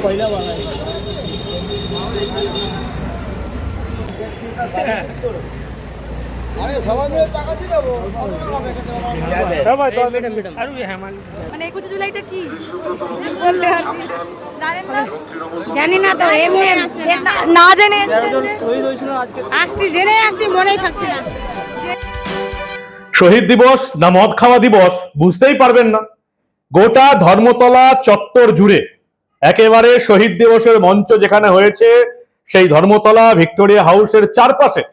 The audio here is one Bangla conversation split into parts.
पहिला बघायला আরে সবাই মিলে টাকা দিয়ে যাবো কত টাকা হবে এখানে? মানে একুশে জুলাইটা কি বলতে পারছি না। জানেন না জানি না তো এমনি না- না জেনে এসেছেন যে- শহীদ হয়েছিল আজকে আসছি জেনে আসছি মনেই থাকছে না শহীদ দিবস না মদ খাওয়া দিবস বুঝতেই পারবেন না গোটা ধর্মতলা চত্বর জুড়ে একেবারে শহীদ দিবসের মঞ্চ যেখানে হয়েছে, সেই ধর্মতলা ভিক্টোরিয়া হাউসের চারপাশে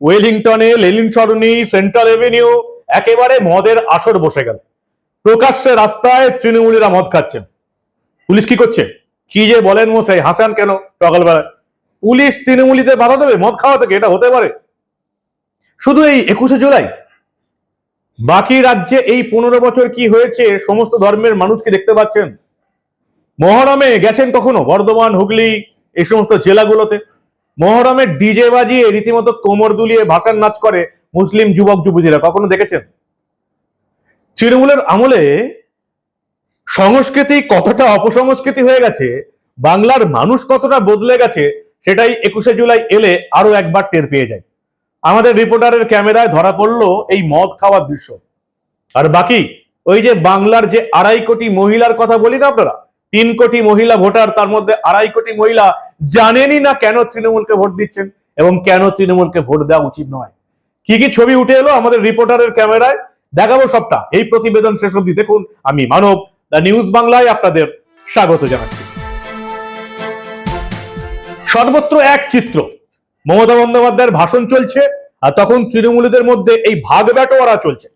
ওয়েলিংটনে লেলিন সরণি সেন্ট্রাল এভিনিউ একেবারে মদের আসর বসে গেল। প্রকাশ্যে রাস্তায় তৃণমূলীরা মদ খাচ্ছেন। পুলিশ কি করছে? কি যে বলেন মশাই, হাসান কেন সকালবেলায় পুলিশ তৃণমূলীদের বাধা দেবে? মদ খাওয়া থেকে এটা হতে পারে? শুধু এই একুশে জুলাই বাকি রাজ্যে এই পনেরো বছর কি হয়েছে, সমস্ত ধর্মের মানুষকে দেখতে পাচ্ছেন? মহরমে গেছেন কখনো? বর্ধমান, হুগলি, এই সমস্ত জেলাগুলোতে? মহরমে ডিজে বাজিয়ে রীতিমতো কোমর দুলিয়ে ভাষার নাচ করে মুসলিম যুবক যুবতীরা কখনো দেখেছেন? তৃণমূলের আমলে সংস্কৃতি কতটা অপসংস্কৃতি হয়ে গেছে, বাংলার মানুষ কতটা বদলে গেছে, সেটাই একুশে জুলাই এলে আরও একবার টের পেয়ে যায়। আমাদের রিপোর্টারের ক্যামেরায় ধরা পড়ল এই মদ খাওয়ার দৃশ্য। আর বাকি, ওই যে বাংলার যে আড়াই কোটি মহিলার কথা বলি না আপনারা? তিন কোটি মহিলা ভোটার, তার মধ্যে আড়াই কোটি মহিলা জানেনই না কেন তৃণমূলকে ভোট দিচ্ছেন এবং কেন তৃণমূলকে ভোট দেওয়া উচিত নয়। কি কি ছবি উঠে এলো আমাদের রিপোর্টারের ক্যামেরায় দেখাবো সবটা। এই প্রতিবেদন শেষ অবধি দেখুন। আমি মানব, দ্য নিউজ বাংলায় আপনাদের স্বাগত জানাচ্ছি। সর্বত্র এক চিত্র। মমতা বন্দ্যোপাধ্যায়ের ভাষণ চলছে, আর তখন তৃণমূলীদের মধ্যে এই ভাগ ব্যাটোয়ারা চলছে।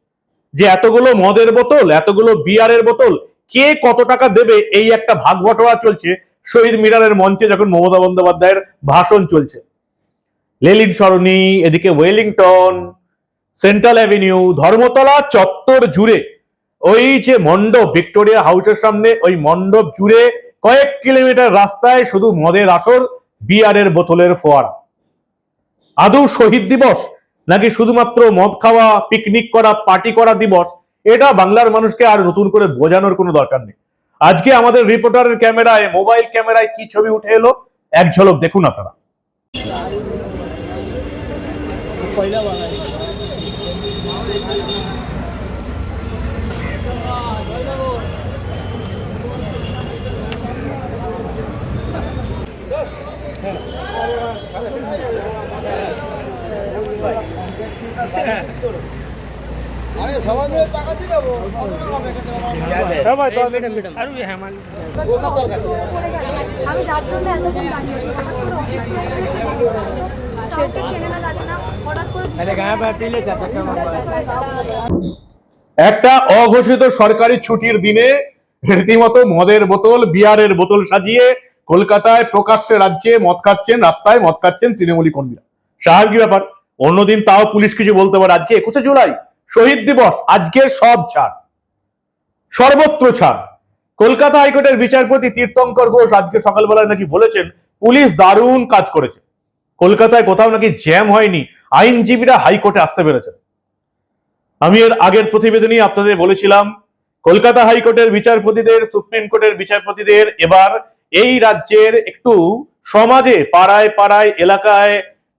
যে এতগুলো মদের বোতল, এতগুলো বিয়ারের বোতল, কে কত টাকা দেবে এই একটা ভাগ বটোয়ারা চলছে, শহীদ মিনারের মঞ্চে যখন মমতা বন্দ্যোপাধ্যায়ের ভাষণ চলছে। লেলিন সরণি, এদিকে ওয়েলিংটন, সেন্ট্রাল অ্যাভিনিউ, ধর্মতলা চত্বর জুড়ে, ওই যে মণ্ডপ, ভিক্টোরিয়া হাউসের সামনে ওই মণ্ডপ জুড়ে কয়েক কিলোমিটার রাস্তায় শুধু মদের আসর, বিয়ারের বোতলের ফোয়ারা। আদৌ শহীদ দিবস নাকি শুধুমাত্র মদ খাওয়া পিকনিক করা পার্টি করা দিবস? এটা বাংলার মানুষকে আর নতুন করে বোঝানোর কোনো দরকার নেই। আজকে আমাদের রিপোর্টারের ক্যামেরায় মোবাইল ক্যামেরায় কি ছবি উঠে এলো? এক ঝলক দেখুন আপনারা। হ্যাঁ। একটা অঘোষিত সরকারি ছুটির দিনে রীতিমতো মদের বোতল বিয়ারের বোতল সাজিয়ে কলকাতায় প্রকাশ্যে রাজ্যে মদ খাচ্ছেন রাস্তায় মদ খাচ্ছেন তৃণমূলী কর্মীরা। স্বাভাবিক ব্যাপার। অন্যদিন তাও পুলিশ কিছু বলতে পারে। আজকে একুশে জুলাই, শহীদ দিবস আজকে সব ছাড়, সর্বত্র ছাড়। কলকাতা হাইকোর্টের বিচারপতি তীর্থঙ্কর ঘোষ আজকে সকালবেলায় নাকি বলেছেন, পুলিশ দারুণ কাজ করেছে। কলকাতায় কোথাও নাকি জ্যাম হয়নি, আইনজীবীরা হাইকোর্টে আসতে পেরেছেন। আমি এর আগের প্রতিবেদনই আপনাদের বলেছিলাম, কলকাতা হাইকোর্টের বিচারপতিদের, সুপ্রিম কোর্টের বিচারপতিদের এবার এই রাজ্যের একটু সমাজে, পাড়ায় পাড়ায়, এলাকায়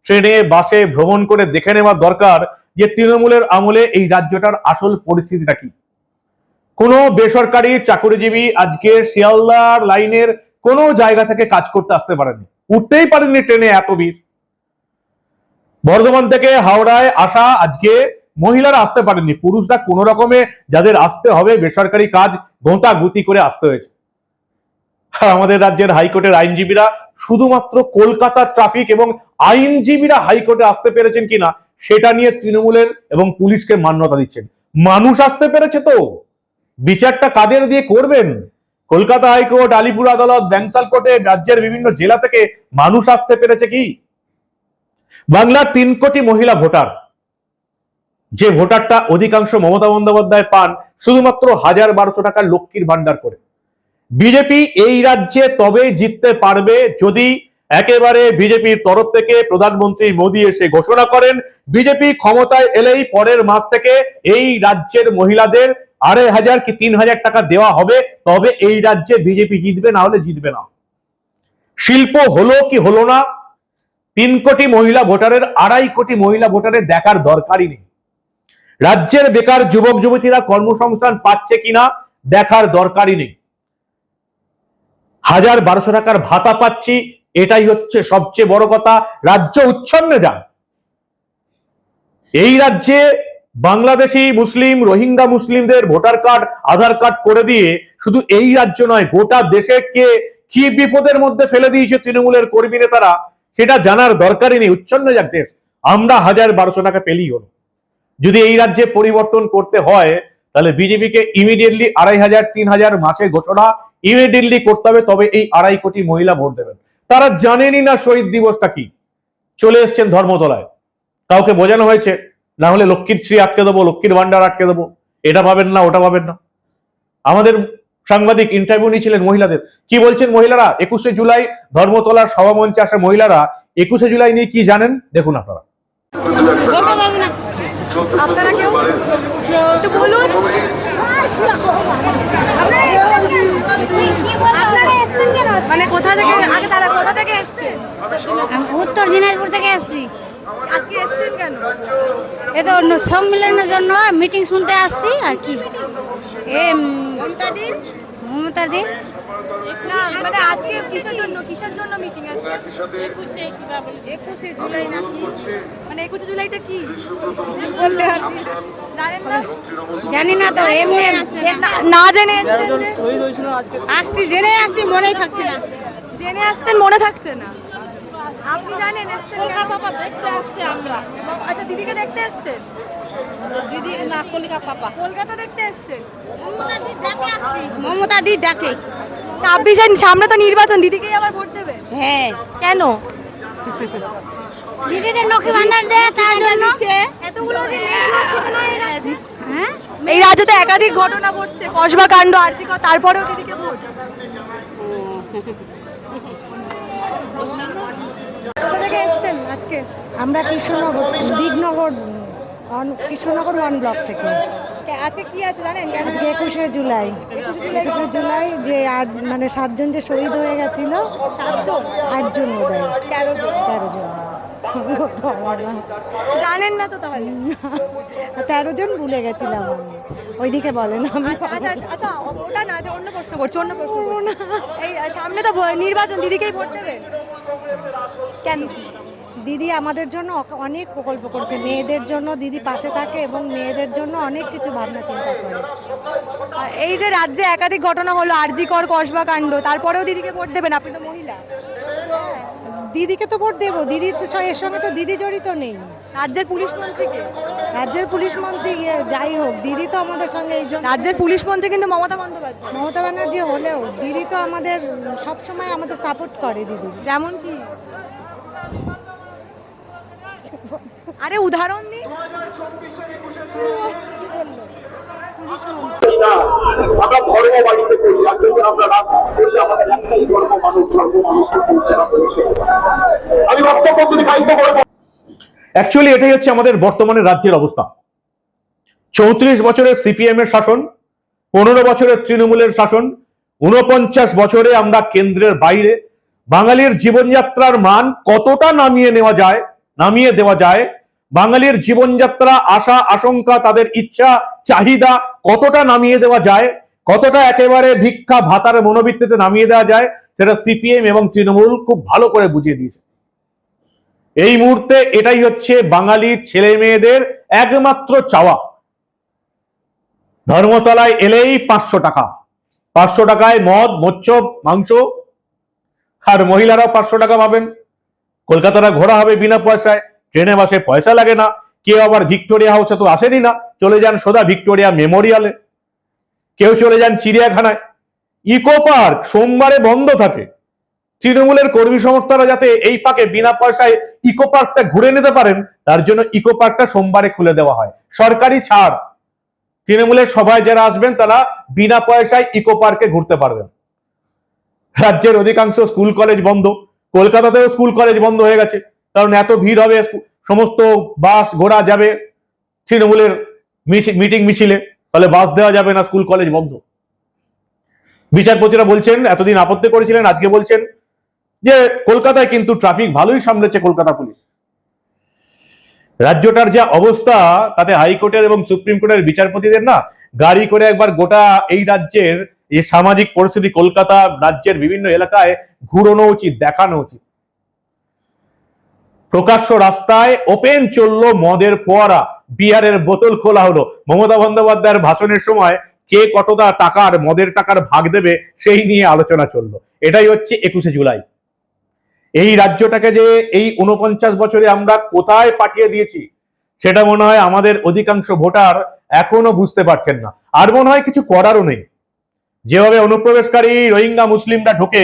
ট্রেনে, বাসে ভ্রমণ করে দেখে নেওয়া দরকার যে তৃণমূলের আমলে এই রাজ্যটার আসল পরিস্থিতিটা কি। কোনো বেসরকারি চাকরিজীবী আজকে শিয়ালদার লাইনের কোনো জায়গা থেকে কাজ করতে আসতে পারেনি উঠতেই পারেনি ট্রেনে এত ভিড়। বর্ধমান থেকে হাওড়ায় আসা আজকে মহিলারা আসতে পারেননি। পুরুষরা কোন রকমে যাদের আসতে হবে, বেসরকারি কাজ গোটা গুতি করে আসতে হয়েছে। আমাদের রাজ্যের হাইকোর্টের আইনজীবীরা শুধুমাত্র কলকাতার ট্রাফিক এবং আইনজীবীরা হাইকোর্টে আসতে পেরেছেন কিনা, সেটা নিয়ে তৃণমূলের এবং পুলিশকে মান্যতা দিচ্ছেন। মানুষ আসতে পেরেছে তো? বিচারটা কাদের দিয়ে করবেন? কলকাতা হাইকোর্ট, আলিপুর আদালত, ব্যাংসাল কোর্টে, রাজ্যের বিভিন্ন জেলা থেকে মানুষ আসতে পেরেছে কি? বাংলার তিন কোটি মহিলা ভোটার। যে ভোটারটা অধিকাংশ মমতা বন্দ্যোপাধ্যায় পান, শুধুমাত্র হাজার বারোশো টাকার লক্ষ্মীর ভান্ডার করে। বিজেপি এই রাজ্যে তবে জিততে পারবে যদি একেবারে বিজেপির তরফ থেকে প্রধানমন্ত্রী মোদী এসে ঘোষণা করেন। বিজেপি ক্ষমতায় এলেই পরের মাস থেকে এই রাজ্যের মহিলাদের আড়াই হাজার কি তিন হাজার টাকা দেওয়া হবে। তবে এই রাজ্যে বিজেপি জিতবে না হলে জিতবে না। শিল্প হলো কি হলো না? তিন কোটি মহিলা ভোটারের, আড়াই কোটি মহিলা ভোটারের দেখার দরকারই নেই। রাজ্যের বেকার যুবক যুবতীরা কর্মসংস্থান পাচ্ছে কিনা দেখার দরকারই নেই। হাজার বারোশো টাকার ভাতা পাচ্ছি, এটাই হচ্ছে সবচেয়ে বড় কথা। রাজ্য উচ্ছন্নে যান। এই রাজ্যে বাংলাদেশি মুসলিম, রোহিঙ্গা মুসলিমদের ভোটার কার্ড, আধার কার্ড করে দিয়ে শুধু এই রাজ্য নয়, গোটা দেশে কে কি বিপদের মধ্যে ফেলে দিয়েছে তৃণমূলের কর্মী নেতারা, সেটা জানার দরকারই নেই। উচ্ছন্ন যাক দেশ। আমরা হাজার বারোশো টাকা পেলেই হলো। যদি এই রাজ্যে পরিবর্তন করতে হয়, তাহলে বিজেপিকে ইমিডিয়েটলি আড়াই হাজার, তিন হাজার মাসে ঘোষণা ইমিডিয়েটলি করতে হবে, তবে এই আড়াই কোটি মহিলা ভোট দেবেন। তারা জানেনই না শহীদ দিবসটা কি। চলে এসছেন ধর্মতলায়। কাউকে বোঝানো হয়েছে, না হলে লক্ষ্মীর শ্রী আটকে দেবো, লক্ষ্মীর ভান্ডার আটকে দেবো। এটা পাবেন না, ওটা পাবেন না। আমাদের সাংবাদিক ইন্টারভিউ নিয়েছিলেন মহিলাদের। কি বলছেন মহিলারা? একুশে জুলাই ধর্মতলার সভামঞ্চে আসা মহিলারা, একুশে জুলাই নিয়ে কি জানেন? দেখুন আপনারা। আপনারা কেউ? বলুন। মানে কোথা থেকে? আগে তারা কোথা থেকে এসছেন উত্তর দিনাজপুর থেকে এসেছি। আজকে এসছেন কেন? এ তো অন্য সম্মেলনের জন্য মিটিং শুনতে আসছি আর কি। এ মমতা দি না মানে আজকে কিসের জন্য? কিসের জন্য মিটিং আছে একুশে জুলাই নাকি? মানে একুশে জুলাইটা কি? বলতে পারছি জানেন না? জানি না তো এমনি না- জেনে আসছি জেনে আসছি মনেই থাকছে না। জেনে আসছেন মনে থাকছে না। আপনি জানেন এসছেন কেন? দেখতে আসছি আমরা। আচ্ছা দিদিকে দেখতে এসছেন? দিদি না কলিকা পাপা। কলকাতা দেখতে এসছেন? মমতা দি ডাকে। ছাব্বিশের সামনে তো নির্বাচন দিদিকেই আবার ভোট দেবে? হ্যাঁ। কেন? দিদিদের লক্ষ্মী ভান্ডার দেয় তার জন্য? এতগুলো হ্যাঁ। এই রাজ্যে তো একাধিক ঘটনা ঘটছে কসবা কাণ্ড আর্থিক তারপরেও দিদিকে ভোট। আজকে? আমরা কৃষ্ণনগর দিগনগর কৃষ্ণনগর ওয়ান ব্লক থেকে। কে- আজকে কি আছে জানেন? আজকে একুশে জুলাই। একুশে জুলাই যে আট মানে সাতজন যে শহীদ হয়ে গেছিল সাতজন? আটজন বোধ হয় তেরো জন? তেরো জন। জানেন না তো তাহলে? তেরো জন ভুলে গেছিলাম আমি। ওইদিকে বলেন আমি। আচ্ছা আচ্ছা আচ্ছা ওটা না আচ্ছা অন্য প্রশ্ন করছি অন্য প্রশ্ন এই সামনে তো নির্বাচন দিদিকেই ভোট দেবেন? কেন? দিদি আমাদের জন্য অনেক প্রকল্প করছে। মেয়েদের জন্য দিদি পাশে থাকে এবং মেয়েদের জন্য অনেক কিছু ভাবনা চিন্তা করে। এই যে রাজ্যে একাধিক ঘটনা হলো আরজিকর কসবা কাণ্ড তারপরেও দিদিকে ভোট দেবেন আপনি তো মহিলা। দিদিকে তো ভোট দেবো। দিদি তো এর সঙ্গে তো দিদি জড়িত নেই। রাজ্যের পুলিশ মন্ত্রীকে? রাজ্যের পুলিশ মন্ত্রী ইয়ে যাই হোক দিদি তো আমাদের সঙ্গে এই জন্য রাজ্যের পুলিশ মন্ত্রী কিন্তু মমতা বন্দ্যোপাধ্যায়। মমতা ব্যানার্জি হলেও দিদি তো আমাদের সবসময় আমাদের সাপোর্ট করে দিদি। যেমন কি? আরে উদাহরণ দিন। আমরা ধর্ম বাড়িতে করি। আর যদি আমরা রাত করলে আমাদের একটাই ধর্ম মানুষ ধর্ম মানুষকে আমি বক্তব্য দীর্ঘায়িত করব অ্যাকচুয়ালি এটাই হচ্ছে আমাদের বর্তমানে রাজ্যের অবস্থা। চৌত্রিশ বছরের সিপিএম এর শাসন পনেরো বছরের তৃণমূলের শাসন উনপঞ্চাশ বছরে আমরা কেন্দ্রের বাইরে বাঙালির জীবনযাত্রার মান কতটা নামিয়ে নেওয়া যায় নামিয়ে দেওয়া যায়। বাঙালির জীবনযাত্রা, আশা, আশঙ্কা, তাদের ইচ্ছা, চাহিদা কতটা নামিয়ে দেওয়া যায়, কতটা একেবারে ভিক্ষা ভাতার মনোবৃত্তিতে নামিয়ে দেওয়া যায়, সেটা সিপিএম এবং তৃণমূল খুব ভালো করে বুঝিয়ে দিয়েছে। এই মুহূর্তে এটাই হচ্ছে বাঙালি ছেলে মেয়েদের একমাত্র চাওয়া। ধর্মতলায় এলেই পাঁচশো টাকা। পাঁচশো টাকায় মদ মচ্ছব মাংস, আর মহিলারাও পাঁচশো টাকা পাবেন। কলকাতাটা ঘোরা হবে বিনা পয়সায়, ট্রেনে বাসে পয়সা লাগে না, কেউ আবার ভিক্টোরিয়া হাউসে তো আসেনি না, চলে যান সোজা ভিক্টোরিয়া মেমোরিয়ালে কেউ চলে যান চিড়িয়াখানায়। ইকো পার্ক সোমবারে বন্ধ থাকে। তৃণমূলের কর্মী সমর্থকরা যাতে এই পাকে বিনা পয়সায় ইকো পার্কটা ঘুরে নিতে পারেন, তার জন্য ইকো পার্কটা সোমবারে খুলে দেওয়া হয়। সরকারি ছাড়। তৃণমূলের সভায় যারা আসবেন, তারা বিনা পয়সায় ইকো পার্কে ঘুরতে পারবেন। রাজ্যের অধিকাংশ স্কুল কলেজ বন্ধ। কলকাতাতেও স্কুল কলেজ বন্ধ হয়ে গেছে। কারণ এত ভিড় হবে সমস্ত বাস ঘোড়া যাবে তৃণমূলের মিটিং মিছিলে। তাহলে বাস দেওয়া যাবে না, স্কুল কলেজ বন্ধ। বিচারপতিরা বলছেন, এতদিন আপত্তি করেছিলেন, আজকে বলছেন যে কলকাতায় কিন্তু ট্রাফিক ভালোই সামলেছে কলকাতা পুলিশ রাজ্যটার যা অবস্থা, তাতে হাইকোর্টের এবং সুপ্রিম কোর্টের বিচারপতিদের না গাড়ি করে একবার গোটা এই রাজ্যের এই সামাজিক পরিস্থিতি কলকাতা রাজ্যের বিভিন্ন এলাকায় ঘুরোনো উচিত, দেখানো উচিত। প্রকাশ্য রাস্তায় ওপেন চলল মদের ফোয়ারা। বিয়ারের বোতল খোলা হলো। মমতা বন্দ্যোপাধ্যায়ের ভাষণের সময় কে কতটা টাকার, মদের টাকার ভাগ দেবে সেই নিয়ে আলোচনা চলল। এটাই হচ্ছে একুশে জুলাই। এই রাজ্যটাকে যে এই উনপঞ্চাশ বছরে আমরা কোথায় পাঠিয়ে দিয়েছি, সেটা মনে হয় আমাদের অধিকাংশ ভোটার এখনও বুঝতে পারছেন না। আর মনে হয় কিছু করারও নেই। যেভাবে অনুপ্রবেশকারী রোহিঙ্গা মুসলিমরা ঢুকে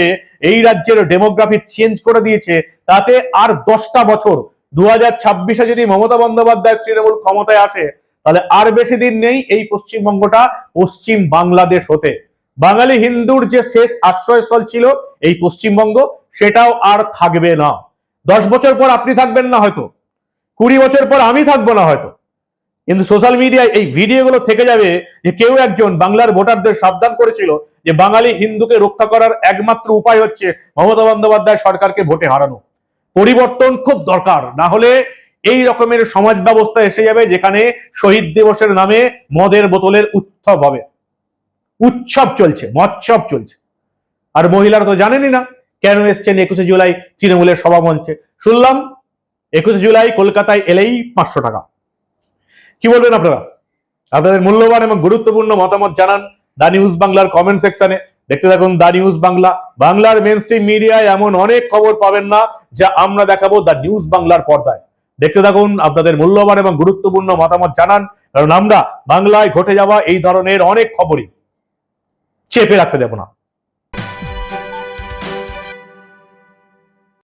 এই রাজ্যের ডেমোগ্রাফি চেঞ্জ করে দিয়েছে, তাতে আর দশটা বছর দু হাজার ছাব্বিশে যদি মমতা বন্দ্যোপাধ্যায় তৃণমূল ক্ষমতায় আসে, তাহলে আর বেশি দিন নেই এই পশ্চিমবঙ্গটা পশ্চিম বাংলাদেশ হতে। বাঙালি হিন্দুর যে শেষ আশ্রয়স্থল ছিল এই পশ্চিমবঙ্গ, সেটাও আর থাকবে না। দশ বছর পর আপনি থাকবেন না হয়তো, কুড়ি বছর পর আমি থাকব না হয়তো। কিন্তু সোশ্যাল মিডিয়ায় এই ভিডিওগুলো থেকে যাবে যে কেউ একজন বাংলার ভোটারদের সাবধান করেছিল যে বাঙালি হিন্দুকে রক্ষা করার একমাত্র উপায় হচ্ছে মমতা বন্দ্যোপাধ্যায় সরকারকে ভোটে হারানো। পরিবর্তন খুব দরকার। না হলে এই রকমের সমাজ ব্যবস্থা এসে যাবে যেখানে শহীদ দিবসের নামে মদের বোতলের উৎসব হবে। উৎসব চলছে মৎসব চলছে। আর মহিলারা তো জানেনই না কেন এসছেন একুশে জুলাই তৃণমূলের সভা মঞ্চে শুনলাম একুশে জুলাই কলকাতায় এলেই পাঁচশো টাকা। কি বলবেন আপনারা? আপনাদের মূল্যবান এবং গুরুত্বপূর্ণ মতামত জানান দা নিউজ বাংলার কমেন্ট সেকশনে দেখতে থাকুন দা নিউজ বাংলা। বাংলার মেন স্ট্রিম মিডিয়ায় এমন অনেক খবর পাবেন না যা আমরা দেখাবো দা নিউজ বাংলার পর্দায়। দেখতে থাকুন আপনাদের মূল্যবান এবং গুরুত্বপূর্ণ মতামত জানান, কারণ আমরা বাংলায় ঘটে যাওয়া এই ধরনের অনেক খবরই চেপে রাখতে দেব না।